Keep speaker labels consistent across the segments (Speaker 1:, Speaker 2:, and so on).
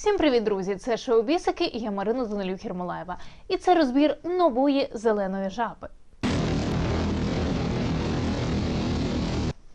Speaker 1: Всім привіт, друзі! Це шоу Бісики і я Марина Данилюк Хірмолаєва. І це розбір нової зеленої жаби.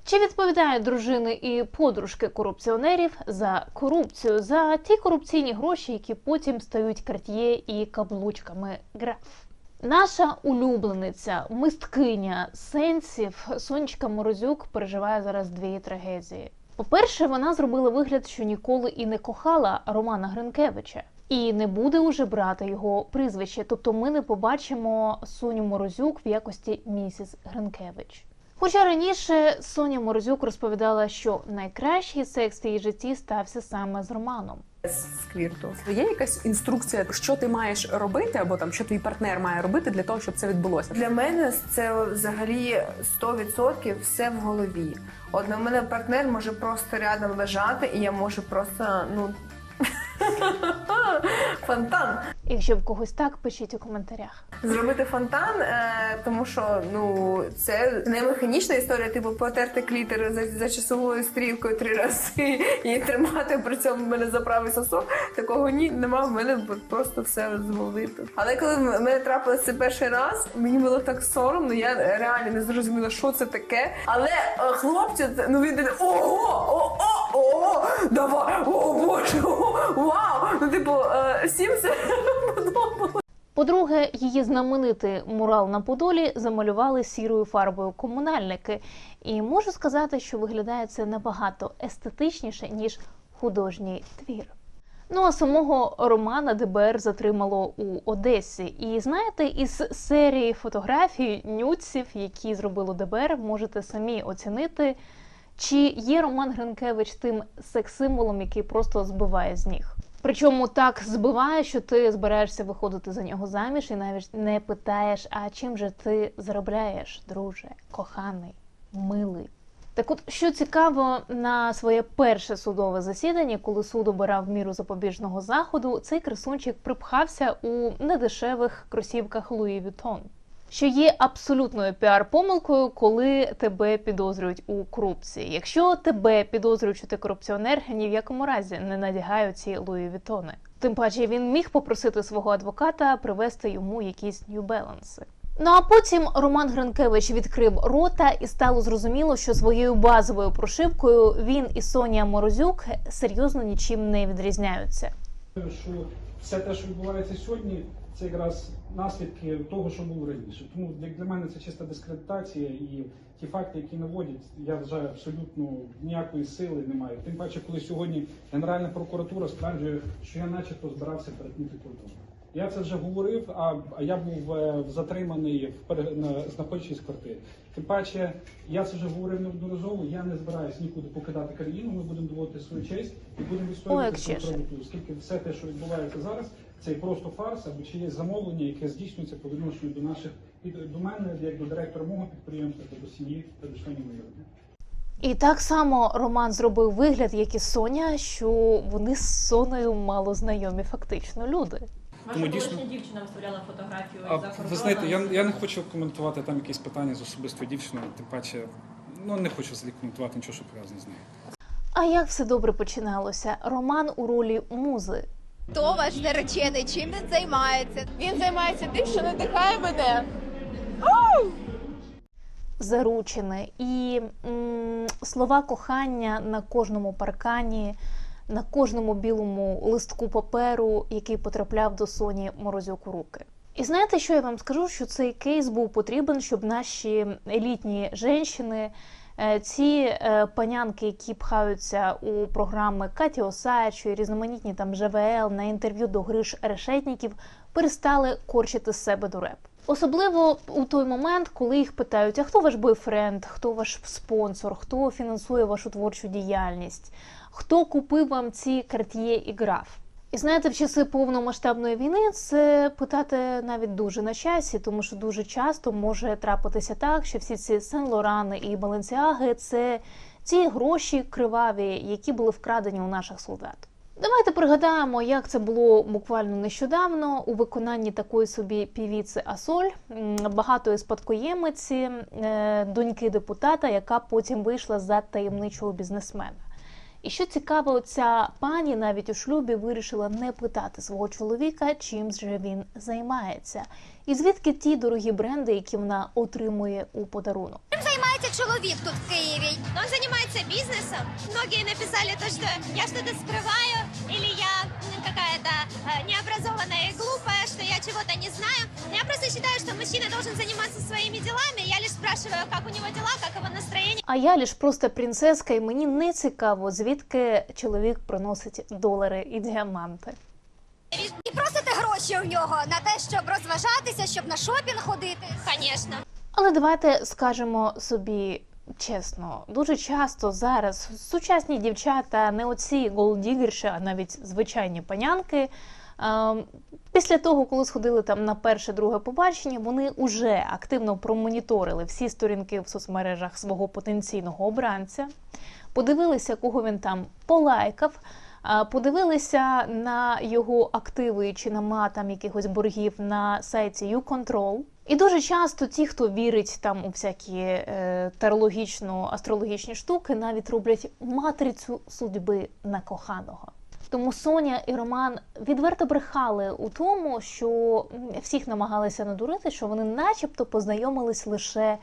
Speaker 1: Чи відповідають дружини і подружки корупціонерів за корупцію, за ті корупційні гроші, які потім стають карт'є і каблучками граф? Наша улюблениця, мисткиня сенсів Сонечка Морозюк переживає зараз дві трагедії. По-перше, вона зробила вигляд, що ніколи і не кохала Романа Гринкевича. І не буде уже брати його прізвище. Тобто ми не побачимо Соню Морозюк в якості місіс Гринкевич. Хоча раніше Соня Морозюк розповідала, що найкращий секс в її житті стався саме з Романом.
Speaker 2: Сквірту. Є якась інструкція, що ти маєш робити, або там що твій партнер має робити для того, щоб це відбулося?
Speaker 3: Для мене це взагалі 100% все в голові. От на мене партнер може просто рядом лежати, і я можу просто ну фонтан.
Speaker 1: Якщо в когось так, пишіть у коментарях.
Speaker 3: Зробити фонтан, е, тому що ну це не механічна історія, типу потерти клітер за, за часовою стрілкою три рази і тримати при цьому мене за правий сосок. Такого ні, нема. В мене просто все з. Але коли в мене трапилося це перший раз, мені було так соромно. Я реально не зрозуміла, що це таке. Але е, хлопцю, це- ну він ого, о, о, о, давай, о боже, о, вау. Ну, типу, е, всім це.
Speaker 1: По-друге, її знаменитий мурал на Подолі замалювали сірою фарбою комунальники, і можу сказати, що виглядає це набагато естетичніше ніж художній твір. Ну а самого Романа ДБР затримало у Одесі. І знаєте, із серії фотографій нюців, які зробило ДБР, можете самі оцінити, чи є Роман Гринкевич тим секс-символом, який просто збиває з ніг. Причому так збиває, що ти збираєшся виходити за нього заміж і навіть не питаєш, а чим же ти заробляєш, друже, коханий, милий. Так от, що цікаво, на своє перше судове засідання, коли суд обирав міру запобіжного заходу, цей красунчик припхався у недешевих кросівках Луї Вітон. Що є абсолютною піар-помилкою, коли тебе підозрюють у корупції. Якщо тебе підозрюють, що ти корупціонер, ні в якому разі не надягаю ці Луї Вітони. Тим паче він міг попросити свого адвоката привезти йому якісь Balance. Ну а потім Роман Гринкевич відкрив рота і стало зрозуміло, що своєю базовою прошивкою він і Сонія Морозюк серйозно нічим не відрізняються.
Speaker 4: що все те, що відбувається сьогодні, це якраз наслідки того, що було раніше. Тому як для мене це чиста дискредитація і ті факти, які наводять, я вважаю, абсолютно ніякої сили немає. Тим паче, коли сьогодні Генеральна прокуратура стверджує, що я начебто збирався перетнути кордон. Я це вже говорив, а, я був е, затриманий знаходячись в квартирі. Тим паче, я це вже говорив неодноразово. Я не збираюсь нікуди покидати країну. Ми будемо доводити свою честь і будемо відстоювати свою правоту. Оскільки все те, що відбувається зараз, це є просто фарс, або чи є замовлення, яке здійснюється по відношенню до наших і до мене, як до директора мого підприємства, та до сім'ї та до членів моєї родини.
Speaker 1: І так само Роман зробив вигляд, як і Соня, що вони з Соною мало знайомі фактично люди.
Speaker 5: Ваша
Speaker 4: Тому
Speaker 5: колишня дівчина виставляла фотографію
Speaker 4: А
Speaker 5: за кордоном.
Speaker 4: ви знаєте, я, я не хочу коментувати там якісь питання з особистою дівчиною, тим паче, ну не хочу взагалі коментувати нічого, що пов'язане з нею.
Speaker 1: А як все добре починалося? Роман у ролі музи.
Speaker 6: Хто ваш наречений? Чим він займається? Він займається тим, що надихає мене.
Speaker 1: заручене і м, слова кохання на кожному паркані, на кожному білому листку паперу, який потрапляв до Соні Морозюк у руки. І знаєте, що я вам скажу? Що цей кейс був потрібен, щоб наші елітні жінки, ці е, панянки, які пхаються у програми Каті Осадчої, різноманітні там ЖВЛ на інтерв'ю до Гриш Решетніків, перестали корчити з себе дуреп. Особливо у той момент, коли їх питають: а хто ваш бойфренд, хто ваш спонсор, хто фінансує вашу творчу діяльність, хто купив вам ці карт'є і граф. І знаєте, в часи повномасштабної війни це питати навіть дуже на часі, тому що дуже часто може трапитися так, що всі ці Сен Лорани і Баленсіаги це ті гроші криваві, які були вкрадені у наших солдат. Давайте пригадаємо, як це було буквально нещодавно у виконанні такої собі півіці Асоль, багатої спадкоємиці, е, доньки депутата, яка потім вийшла за таємничого бізнесмена. І що цікаво, ця пані навіть у шлюбі вирішила не питати свого чоловіка, чим же він займається, і звідки ті дорогі бренди, які вона отримує у подарунок.
Speaker 5: займається чоловік тут в Києві? Он займається бізнесом. Многі написали что я щось скриваю, або я какая-то э, необразованная и глупая, что я чего-то не знаю. Я просто считаю, что мужчина должен заниматься своими делами. Я лишь спрашиваю, как у него дела, как его настроение.
Speaker 1: А я лиш просто принцеска, і мені не цікаво, звідки чоловік приносить долари і діаманти.
Speaker 5: І просите гроші у нього на те, щоб розважатися, щоб на шопінг ходити. Звісно.
Speaker 1: Але давайте скажемо собі чесно, дуже часто зараз сучасні дівчата, не оці голдігерші, а навіть звичайні панянки. ем, Після того, коли сходили там на перше друге побачення, вони вже активно промоніторили всі сторінки в соцмережах свого потенційного обранця, подивилися, кого він там полайкав, подивилися на його активи чи нема там якихось боргів на сайті YouControl. І дуже часто ті, хто вірить там у всякі е, тарологічно астрологічні штуки, навіть роблять матрицю судьби на коханого. Тому Соня і Роман відверто брехали у тому, що всіх намагалися надурити, що вони, начебто, познайомились лише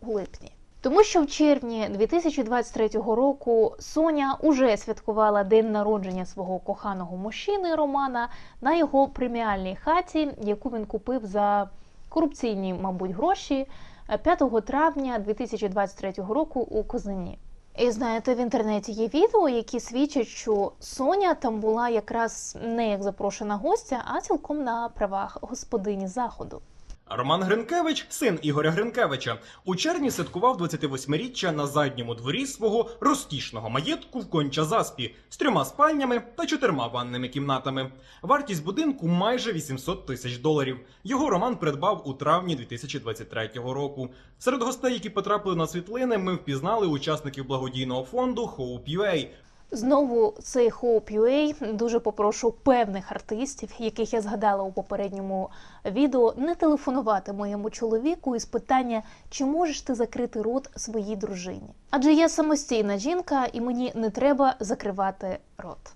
Speaker 1: у липні. Тому що в червні 2023 року Соня уже святкувала день народження свого коханого мужчини Романа на його преміальній хаті, яку він купив за корупційні, мабуть, гроші е, 5 травня 2023 року у Козині. І знаєте, в інтернеті є відео, які свідчать, що Соня там була якраз не як запрошена гостя, а цілком на правах господині заходу.
Speaker 7: Роман Гринкевич, син Ігоря Гринкевича, у червні святкував 28-річчя на задньому дворі свого розкішного маєтку в Конча-Заспі з трьома спальнями та чотирма ванними кімнатами. Вартість будинку майже 800 тисяч доларів. Його Роман придбав у травні 2023 року. Серед гостей, які потрапили на світлини, ми впізнали учасників благодійного фонду Hope.ua,
Speaker 1: Знову цей Hope дуже попрошу певних артистів, яких я згадала у попередньому відео, не телефонувати моєму чоловіку із питання, чи можеш ти закрити рот своїй дружині. Адже я самостійна жінка, і мені не треба закривати рот.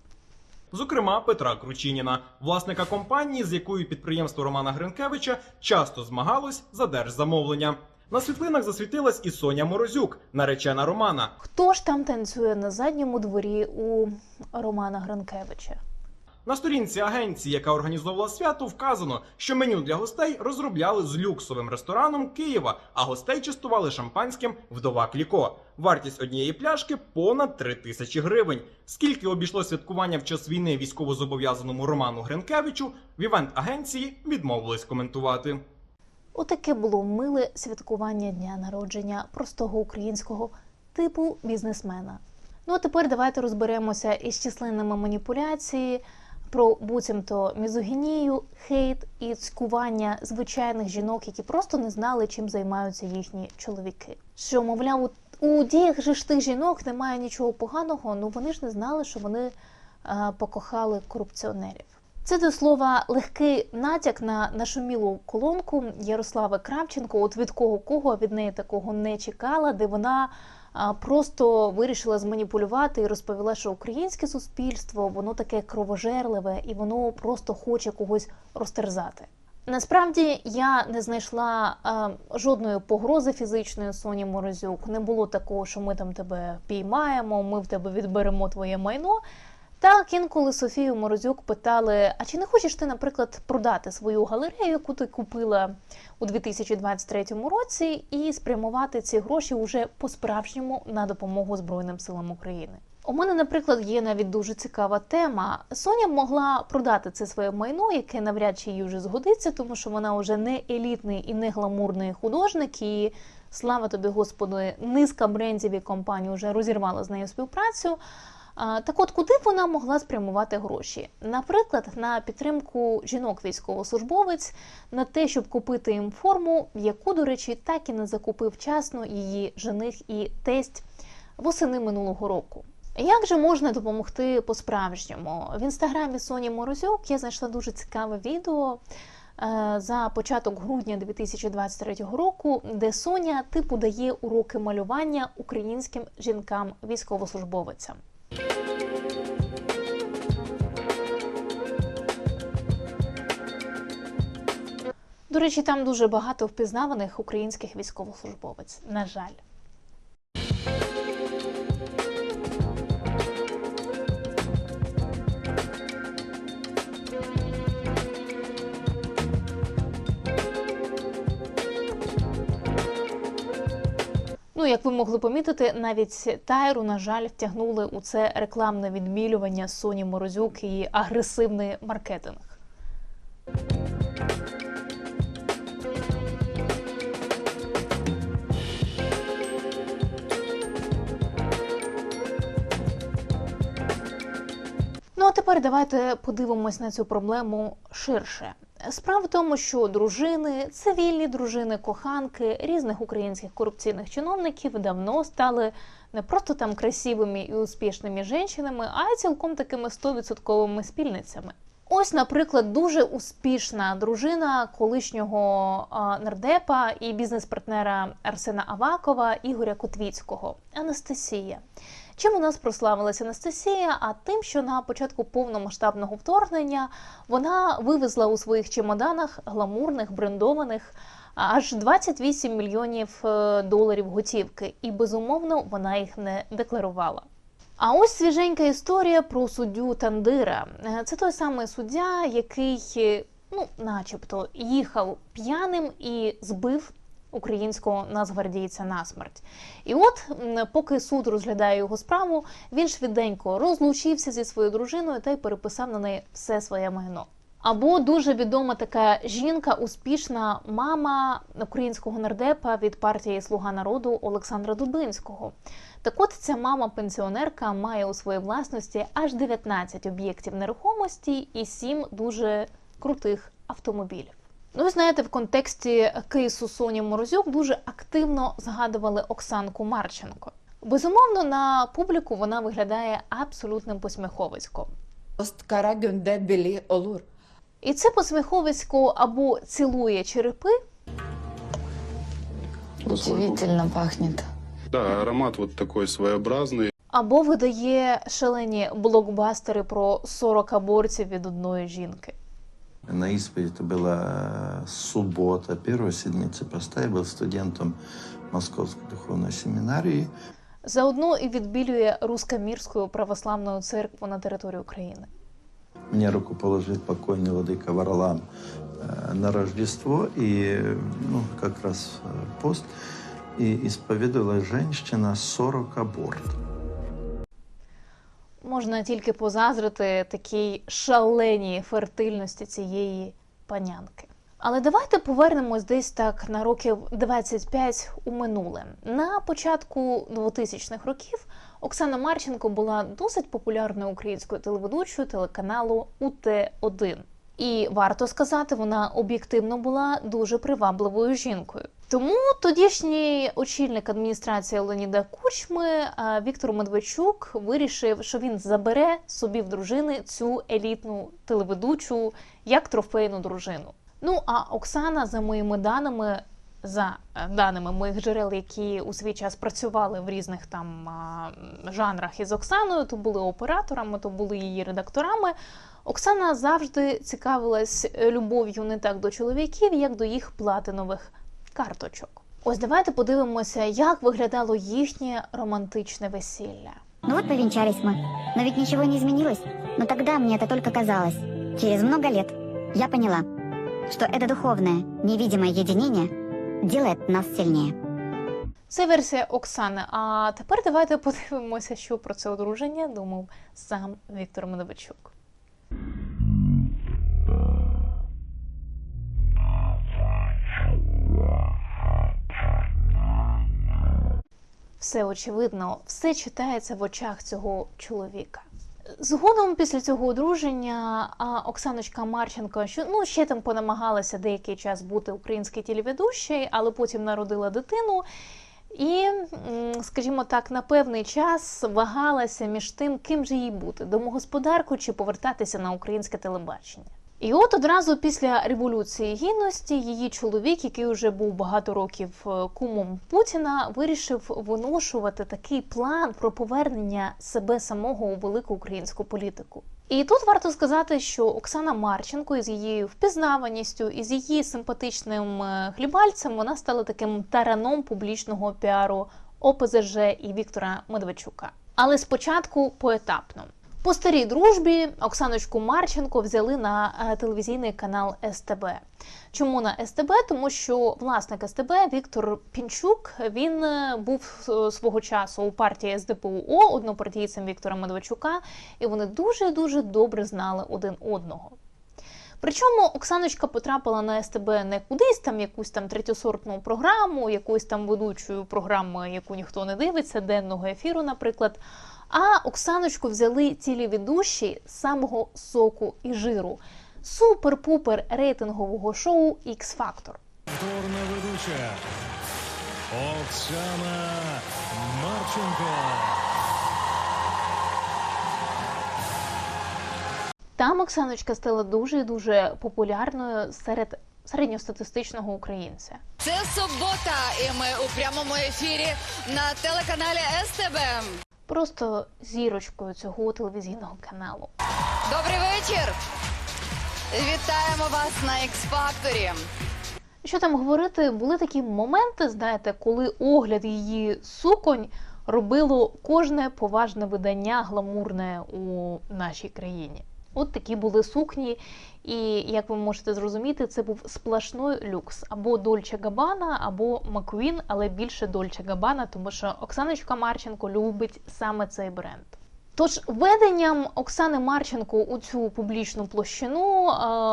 Speaker 7: Зокрема, Петра Кручиніна, власника компанії, з якою підприємство Романа Гринкевича часто змагалось за держзамовлення. На світлинах засвітилась і Соня Морозюк, наречена Романа.
Speaker 1: Хто ж там танцює на задньому дворі у Романа Гринкевича?
Speaker 7: На сторінці агенції, яка організовувала свято, вказано, що меню для гостей розробляли з люксовим рестораном Києва, а гостей частували шампанським вдова Кліко. Вартість однієї пляшки понад 3 тисячі гривень. Скільки обійшло святкування в час війни військовозобов'язаному Роману Гринкевичу, в івент агенції відмовились коментувати.
Speaker 1: Отаке було миле святкування дня народження простого українського типу бізнесмена. Ну а тепер давайте розберемося із численними маніпуляції про буцімто мізогінію, хейт і цькування звичайних жінок, які просто не знали, чим займаються їхні чоловіки. Що, мовляв, у- діях же ж тих жінок немає нічого поганого, ну вони ж не знали, що вони е, покохали корупціонерів. Це до слова легкий натяк на нашумілу колонку Ярослави Кравченко, от від кого кого від неї такого не чекала, де вона просто вирішила зманіпулювати і розповіла, що українське суспільство воно таке кровожерливе і воно просто хоче когось розтерзати. Насправді я не знайшла а, жодної погрози фізичної Соні Морозюк. Не було такого, що ми там тебе піймаємо, ми в тебе відберемо твоє майно. Так, інколи Софію Морозюк питали: а чи не хочеш ти, наприклад, продати свою галерею, яку ти купила у 2023 році, і спрямувати ці гроші уже по-справжньому на допомогу Збройним силам України? У мене, наприклад, є навіть дуже цікава тема. Соня могла продати це своє майно, яке навряд чи їй вже згодиться, тому що вона вже не елітний і не гламурний художник. І слава тобі, господи, низка брендів і компаній вже розірвала з нею співпрацю. Так от, куди вона могла спрямувати гроші? Наприклад, на підтримку жінок військовослужбовець, на те, щоб купити їм форму, яку, до речі, так і не закупив вчасно її жених і тесть восени минулого року. Як же можна допомогти по-справжньому? В інстаграмі Соні Морозюк я знайшла дуже цікаве відео е, за початок грудня 2023 року, де Соня типу дає уроки малювання українським жінкам-військовослужбовицям. До речі, там дуже багато впізнаваних українських військовослужбовець. На жаль. Ну, як ви могли помітити, навіть Тайру, на жаль, втягнули у це рекламне відмілювання Соні Морозюк і агресивний маркетинг. Тепер давайте подивимось на цю проблему ширше. Справа в тому, що дружини, цивільні дружини, коханки різних українських корупційних чиновників давно стали не просто там красивими і успішними жінками, а й цілком такими стовідсотковими спільницями. Ось, наприклад, дуже успішна дружина колишнього нардепа і бізнес-партнера Арсена Авакова Ігоря Котвіцького Анастасія. Чим у нас прославилася Анастасія? А тим, що на початку повномасштабного вторгнення вона вивезла у своїх чемоданах гламурних брендованих аж 28 мільйонів е, доларів готівки, і безумовно вона їх не декларувала. А ось свіженька історія про суддю Тандира. Е, Це той самий суддя, який, е, ну, начебто, їхав п'яним і збив українського нацгвардійця на смерть. І от, поки суд розглядає його справу, він швиденько розлучився зі своєю дружиною та й переписав на неї все своє майно. Або дуже відома така жінка, успішна мама українського нардепа від партії Слуга народу Олександра Дубинського. Так от ця мама-пенсіонерка має у своїй власності аж 19 об'єктів нерухомості і 7 дуже крутих автомобілів. Ну, і знаєте, в контексті кейсу Соні Морозюк дуже активно згадували Оксанку Марченко. Безумовно, на публіку вона виглядає абсолютним посміховиськом.
Speaker 8: Gunde Billy.
Speaker 1: І це посміховисько або цілує черепи,
Speaker 9: Удивительно пахнет.
Speaker 10: Да, аромат вот такой своеобразный.
Speaker 1: або видає шалені блокбастери про 40 абортів від одної жінки.
Speaker 11: На исповедь это была суббота, первая седмица поста. Я был студентом Московской духовной семинарии.
Speaker 1: Заодно і відбілює рускомірську православну церкву на території України.
Speaker 11: Мне руку положил покойный владыка Варлам э, на Рождество, и ну, как раз э, пост, и исповедовала женщина 40 абортов.
Speaker 1: Можна тільки позазрити такій шаленій фертильності цієї панянки. Але давайте повернемось десь так на років 25 у минуле. На початку 2000-х років Оксана Марченко була досить популярною українською телеведучою телеканалу УТ1. І варто сказати, вона об'єктивно була дуже привабливою жінкою. Тому тодішній очільник адміністрації Леоніда Кучми Віктор Медведчук вирішив, що він забере собі в дружини цю елітну телеведучу як трофейну дружину. Ну а Оксана, за моїми даними, за е, даними моїх джерел, які у свій час працювали в різних там а, жанрах із Оксаною, то були операторами, то були її редакторами. Оксана завжди цікавилась е, любов'ю не так до чоловіків, як до їх платинових карточок. Ось давайте подивимося, як виглядало їхнє романтичне весілля.
Speaker 12: Ну вот повенчались мы. Но ведь ничего не изменилось. Но тогда мне это только казалось. Через много лет я поняла, что это духовное, невидимое единение делает нас сильнее.
Speaker 1: Це версія Оксани. А тепер давайте подивимося, що про це одруження думав сам Віктор Медведчук. Все очевидно, все читається в очах цього чоловіка. Згодом після цього одруження Оксаночка Марченко, що ну ще там понамагалася деякий час бути українською телеведущою, але потім народила дитину. І, скажімо так, на певний час вагалася між тим, ким же їй бути домогосподаркою чи повертатися на українське телебачення. І от одразу після революції гідності її чоловік, який вже був багато років е, кумом Путіна, вирішив виношувати такий план про повернення себе самого у велику українську політику. І тут варто сказати, що Оксана Марченко із її впізнаваністю, із її симпатичним е, хлібальцем, вона стала таким тараном публічного піару ОПЗЖ і Віктора Медведчука. Але спочатку поетапно. По старій дружбі Оксаночку Марченко взяли на е, телевізійний канал СТБ. Чому на СТБ? Тому що власник СТБ Віктор Пінчук він е, був е, свого часу у партії СДПУО однопартійцем Віктора Медведчука, і вони дуже дуже добре знали один одного. Причому Оксаночка потрапила на СТБ не кудись там якусь там третьосортну програму, якусь там ведучою програму, яку ніхто не дивиться, денного ефіру, наприклад. А Оксаночку взяли цілі ведущі з самого соку і жиру супер-пупер рейтингового шоу X Factor.
Speaker 13: Повторна ведуча Оксана Марченко.
Speaker 1: Там Оксаночка стала дуже дуже популярною серед середньостатистичного українця.
Speaker 6: Це субота, і ми у прямому ефірі на телеканалі СТБ.
Speaker 1: Просто зірочкою цього телевізійного каналу.
Speaker 6: Добрий вечір! Вітаємо вас на X-Factor.
Speaker 1: Що там говорити, були такі моменти, знаєте, коли огляд її суконь робило кожне поважне видання гламурне у нашій країні. От такі були сукні, і як ви можете зрозуміти, це був сплошной люкс або Дольче Габана, або Маквін, але більше Дольче Габана, тому що Оксаночка Марченко любить саме цей бренд. Тож введенням Оксани Марченко у цю публічну площину, е,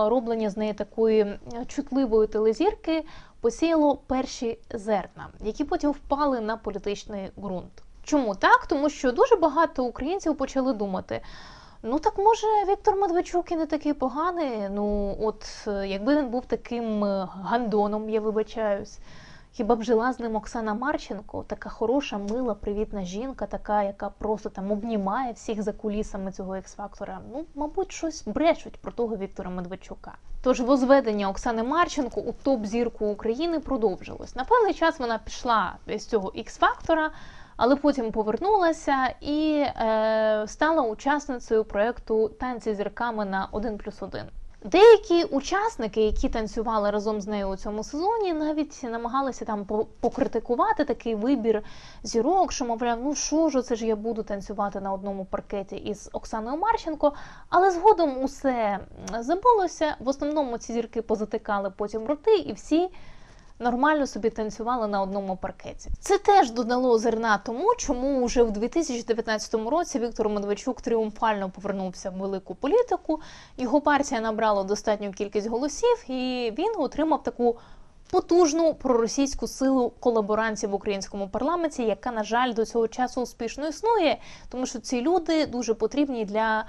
Speaker 1: роблення з неї такої е, чутливої телезірки, посіяло перші зерна, які потім впали на політичний ґрунт. Чому так? Тому що дуже багато українців почали думати. Ну так може Віктор Медведчук і не такий поганий. Ну, от е, якби він був таким е, гандоном, я вибачаюсь. Хіба б жила з ним Оксана Марченко, така хороша, мила, привітна жінка, така, яка просто там обнімає всіх за кулісами цього екс-фактора. Ну, мабуть, щось брешуть про того Віктора Медведчука. Тож возведення Оксани Марченко у топ-зірку України продовжилось. На певний час вона пішла з цього ікс-фактора, але потім повернулася і е, стала учасницею проекту Танці зірками на 1 плюс 1. Деякі учасники, які танцювали разом з нею у цьому сезоні, навіть намагалися там покритикувати такий вибір зірок, що мовляв, ну що ж, це ж я буду танцювати на одному паркеті із Оксаною Марченко. Але згодом усе забулося. В основному ці зірки позатикали потім роти, і всі нормально собі танцювали на одному паркеті. Це теж додало зерна тому, чому вже в 2019 році Віктор Медведчук тріумфально повернувся в велику політику. Його партія набрала достатню кількість голосів, і він отримав таку. Потужну проросійську силу колаборантів в українському парламенті, яка, на жаль, до цього часу успішно існує, тому що ці люди дуже потрібні для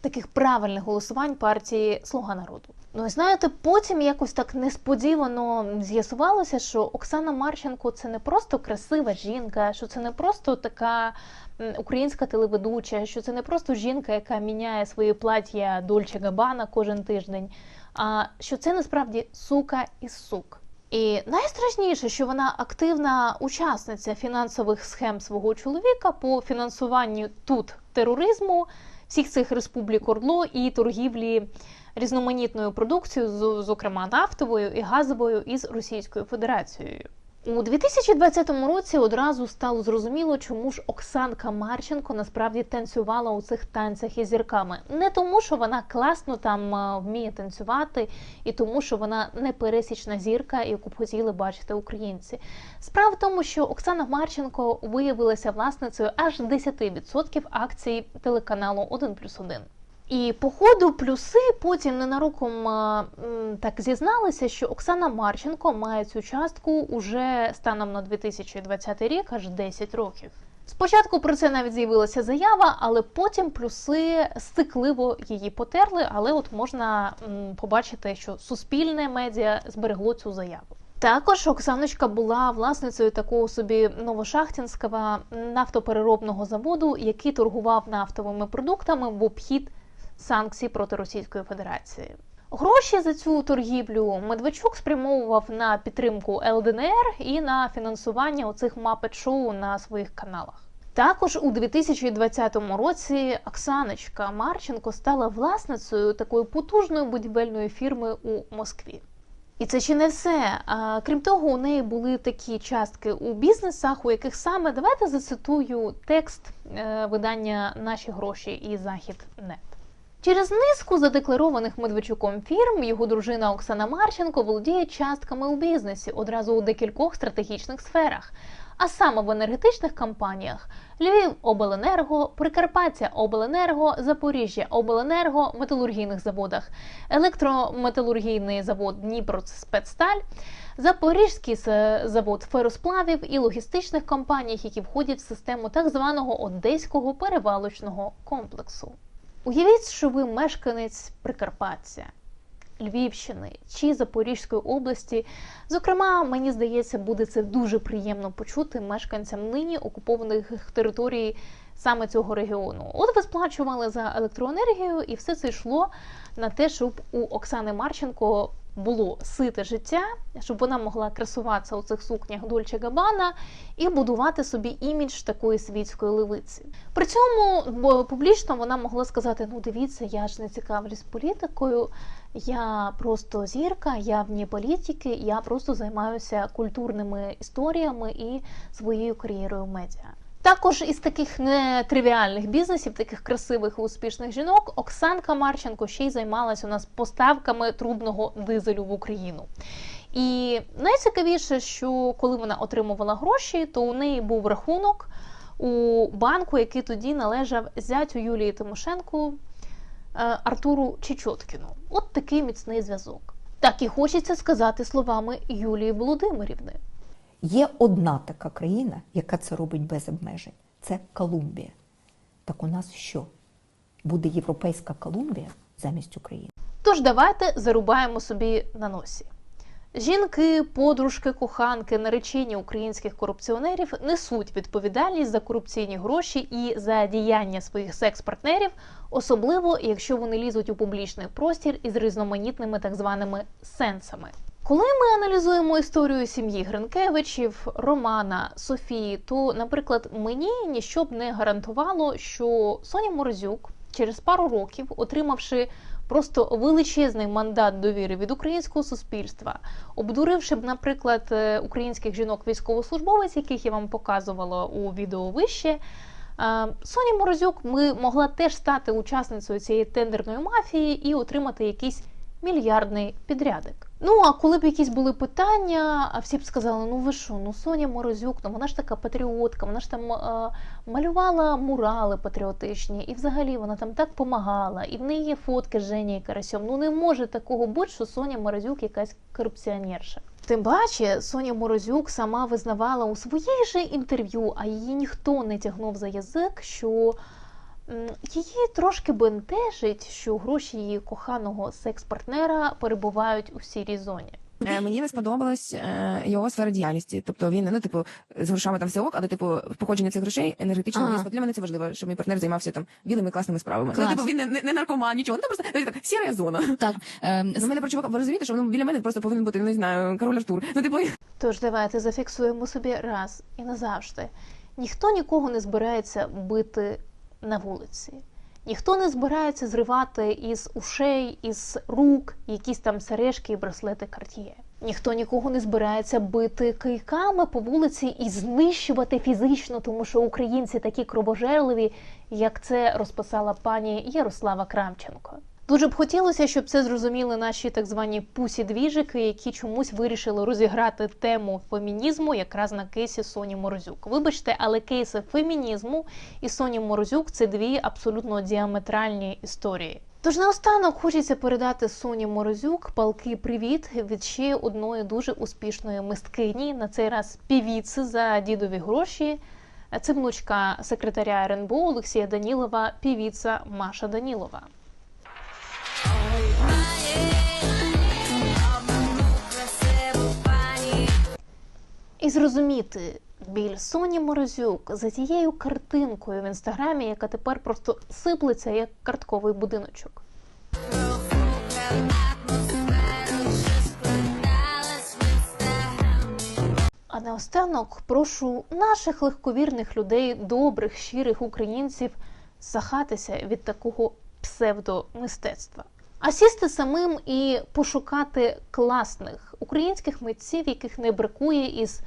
Speaker 1: таких правильних голосувань партії Слуга народу. Ну і знаєте, потім якось так несподівано з'ясувалося, що Оксана Марченко це не просто красива жінка, що це не просто така українська телеведуча, що це не просто жінка, яка міняє свої плаття Дольче Габана кожен тиждень, а що це насправді сука із сук. І найстрашніше, що вона активна учасниця фінансових схем свого чоловіка по фінансуванню тут тероризму, всіх цих республік Ордло і торгівлі різноманітною продукцією, зокрема нафтовою і газовою із Російською Федерацією. У 2020 році одразу стало зрозуміло, чому ж Оксанка Марченко насправді танцювала у цих танцях із зірками. Не тому, що вона класно там е, вміє танцювати, і тому, що вона не пересічна зірка, яку б хотіли бачити українці. Справа в тому, що Оксана Марченко виявилася власницею аж 10% акцій телеканалу 1+,1. І по ходу плюси потім ненароком так зізналися, що Оксана Марченко має цю частку уже станом на 2020 рік аж 10 років. Спочатку про це навіть з'явилася заява, але потім плюси стикливо її потерли. Але от можна побачити, що суспільне медіа зберегло цю заяву. Також Оксаночка була власницею такого собі новошахтінського нафтопереробного заводу, який торгував нафтовими продуктами в обхід санкцій проти Російської Федерації. Гроші за цю торгівлю Медведчук спрямовував на підтримку ЛДНР і на фінансування оцих мапет-шоу на своїх каналах. Також у 2020 році Оксаночка Марченко стала власницею такої потужної будівельної фірми у Москві. І це ще не все. А, крім того, у неї були такі частки у бізнесах, у яких саме давайте зацитую текст е, видання Наші гроші і Захід Нет. Через низку задекларованих Медведчуком фірм його дружина Оксана Марченко володіє частками у бізнесі одразу у декількох стратегічних сферах, а саме в енергетичних компаніях Львів Обленерго, Прикарпаття Обленерго, Запоріжжя Обленерго, металургійних заводах, електрометалургійний завод Дніпроспецсталь, Запорізький завод феросплавів і логістичних компаніях, які входять в систему так званого одеського перевалочного комплексу. Уявіть, що ви мешканець Прикарпаття, Львівщини чи Запорізької області. Зокрема, мені здається, буде це дуже приємно почути мешканцям нині окупованих територій саме цього регіону. От ви сплачували за електроенергію, і все це йшло на те, щоб у Оксани Марченко було сите життя, щоб вона могла красуватися у цих сукнях Дольче Габана і будувати собі імідж такої світської левиці. При цьому публічно вона могла сказати: ну дивіться, я ж не цікавлюсь політикою, я просто зірка, я вні політики, я просто займаюся культурними історіями і своєю кар'єрою медіа. Також із таких нетривіальних бізнесів, таких красивих і успішних жінок, Оксанка Марченко ще й займалась у нас поставками трубного дизелю в Україну. І найцікавіше, що коли вона отримувала гроші, то у неї був рахунок у банку, який тоді належав зятю Юлії Тимошенко е, Артуру Чечоткіну. От такий міцний зв'язок. Так і хочеться сказати словами Юлії Володимирівни.
Speaker 14: Є одна така країна, яка це робить без обмежень. Це Колумбія. Так у нас що? Буде європейська Колумбія замість України?
Speaker 1: Тож давайте зарубаємо собі на носі. Жінки, подружки, коханки, наречені українських корупціонерів несуть відповідальність за корупційні гроші і за діяння своїх секс-партнерів, особливо якщо вони лізуть у публічний простір із різноманітними так званими сенсами. Коли ми аналізуємо історію сім'ї Гринкевичів, Романа, Софії, то, наприклад, мені ніщо б не гарантувало, що Соня Морозюк через пару років, отримавши просто величезний мандат довіри від українського суспільства, обдуривши б, наприклад, е, українських жінок-військовослужбовець, яких я вам показувала у відео вище. е, Соня Морозюк ми могла теж стати учасницею цієї тендерної мафії і отримати якийсь мільярдний підрядик. Ну а коли б якісь були питання, а всі б сказали: ну ви що, ну Соня Морозюк, ну вона ж така патріотка, вона ж там е, малювала мурали патріотичні, і взагалі вона там так помагала, і в неї є фотки з Женєю Карасьом. Ну не може такого бути, що Соня Морозюк якась корупціонерша. Тим паче, Соня Морозюк сама визнавала у своїх же інтерв'ю, а її ніхто не тягнув за язик, що її трошки бентежить, що гроші її коханого секс-партнера перебувають у сірій зоні.
Speaker 15: Е, Мені не сподобалась е, його сфера діяльності. Тобто він ну, типу, з грошами там все ок, але типу походження цих грошей енергетично
Speaker 16: Ага.
Speaker 15: для мене це важливо, щоб мій партнер займався там білими класними справами.
Speaker 16: Клас.
Speaker 15: Ну, типу, він не, не, наркоман, нічого. Ну просто ну, так, сіра зона.
Speaker 16: Так, е,
Speaker 15: Ну, мене про чувака, ви розумієте, що ну, біля мене просто повинен бути, не знаю, король Артур. Ну, типу,
Speaker 1: Тож давайте зафіксуємо собі раз і назавжди. Ніхто нікого не збирається бити на вулиці. Ніхто не збирається зривати із ушей, із рук якісь там сережки і браслети Cartier. Ніхто нікого не збирається бити кийками по вулиці і знищувати фізично, тому що українці такі кровожерливі, як це розписала пані Ярослава Кравченко. Дуже б хотілося, щоб це зрозуміли наші так звані пусі-двіжики, які чомусь вирішили розіграти тему фемінізму якраз на кейсі Соні Морозюк. Вибачте, але кейси фемінізму і Соні Морозюк це дві абсолютно діаметральні історії. Тож наостанок хочеться передати Соні Морозюк палкий привіт від ще одної дуже успішної мисткині, на цей раз півіці за дідові гроші. Це внучка секретаря РНБО Олексія Данілова, півіця Маша Данілова. І зрозуміти біль Соні Морозюк за тією картинкою в інстаграмі, яка тепер просто сиплеться як картковий будиночок. А наостанок прошу наших легковірних людей, добрих, щирих українців, захатися від такого псевдомистецтва. А сісти самим і пошукати класних українських митців, яких не бракує із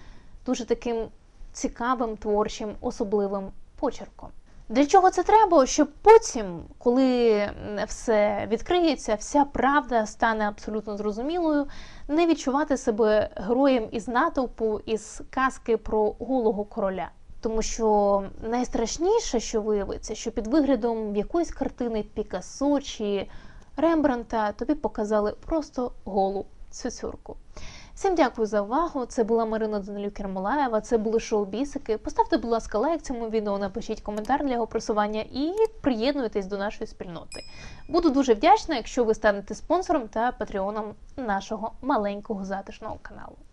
Speaker 1: дуже таким цікавим, творчим, особливим почерком. Для чого це треба? Щоб потім, коли все відкриється, вся правда стане абсолютно зрозумілою, не відчувати себе героєм із натовпу, із казки про голого короля. Тому що найстрашніше, що виявиться, що під виглядом якоїсь картини Пікассо чи Рембранта тобі показали просто голу цюцюрку. Всім дякую за увагу. Це була Марина Данилюк Кермолаєва. Це були шоу Бісики. Поставте, будь ласка, лайк цьому відео, напишіть коментар для його просування і приєднуйтесь до нашої спільноти. Буду дуже вдячна, якщо ви станете спонсором та патреоном нашого маленького затишного каналу.